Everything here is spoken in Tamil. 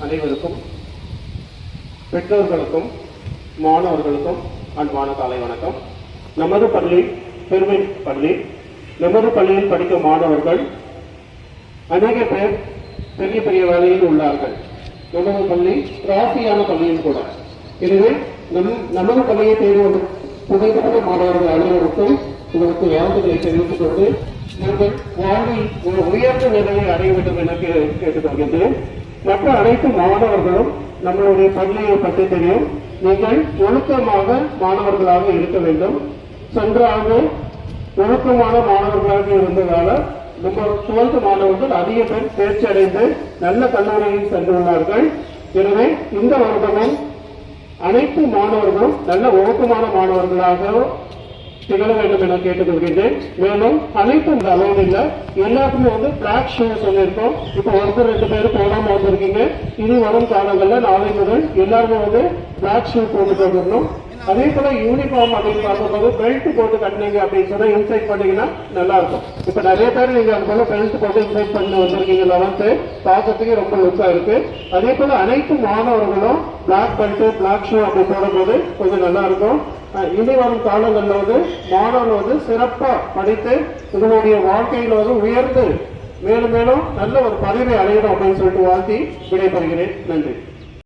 அனைவருக்கும் பெற்றோர்களுக்கும் மாணவர்களுக்கும் அன்பான காலை வணக்கம். நமது பள்ளி பெருமை பள்ளி நமது பள்ளியில் படிக்கும் மாணவர்கள் அநேக பேர் பெரிய பெரிய வேலையில் உள்ளார்கள். நமது பள்ளி ராசியான பள்ளியும் கூட. எனவே நம் நமது பள்ளியை தேர்வு புகைப்பட மாணவர்கள் அனைவருக்கும் உங்களுக்கு வாழ்த்துக்களை தெரிவித்துக் கொண்டு நீங்கள் வாழ்வில் ஒரு உயர்ந்த நிலையை அடைய வேண்டும் என கே- கேட்டுக்கொள்கின்றேன். மற்ற அனைத்து மாணவர்களும் நம்மளுடைய பள்ளியை பற்றி தெரியும். நீங்கள் ஒழுக்கமாக மாணவர்களாக இருக்க வேண்டும். சென்ற ஆண்டு ஒழுக்கமான மாணவர்களாக இருந்ததால நம்ம டுவெல்த் மாணவர்கள் அதிக பேர் தேர்ச்சி அடைந்து நல்ல கல்லூரியில் சென்றுள்ளார்கள். எனவே இந்த வருடமும் அனைத்து மாணவர்களும் நல்ல ஒழுக்கமான மாணவர்களாக திகழ வேண்டும் என கேட்டுக்கொள்கின்றேன். மேலும் அனைத்து இந்த இல்ல எல்லாருக்குமே வந்து பிளாக் ஷூ சொல்லியிருக்கோம். இப்போ ஒருத்தர் ரெண்டு பேரும் போடாம வந்திருக்கீங்க. இனி வரும் காலங்கள்ல நாளை முதல் எல்லாருமே வந்து பிளாக் ஷூ போட்டு வந்துடணும் அதே போல யூனிஃபார்ம் அப்படின்னு பார்க்கும்போது பெல்ட் போட்டு கட்டினீங்க அப்படின்னு சொன்னா இன்சைட் பண்ணீங்கன்னா நல்லா இருக்கும் இப்ப நிறைய பேர் நீங்க அது போல பெல்ட் போட்டு இன்சைட் பண்ணி வந்திருக்கீங்க லெவன்த்து பார்க்கறதுக்கு ரொம்ப லுக்கா இருக்கு. அதே போல அனைத்து மாணவர்களும் பிளாக் பெல்ட் பிளாக் ஷூ அப்படி போடும்போது கொஞ்சம் நல்லா இருக்கும் இனி வரும் காலங்களில் வந்து மாணவர்கள் வந்து சிறப்பாக படித்து உங்களுடைய வாழ்க்கையில் வந்து உயர்ந்து மேலும் மேலும் நல்ல ஒரு பதவி அடையணும் அப்படின்னு சொல்லிட்டு வாழ்த்தி விடைபெறுகிறேன். நன்றி.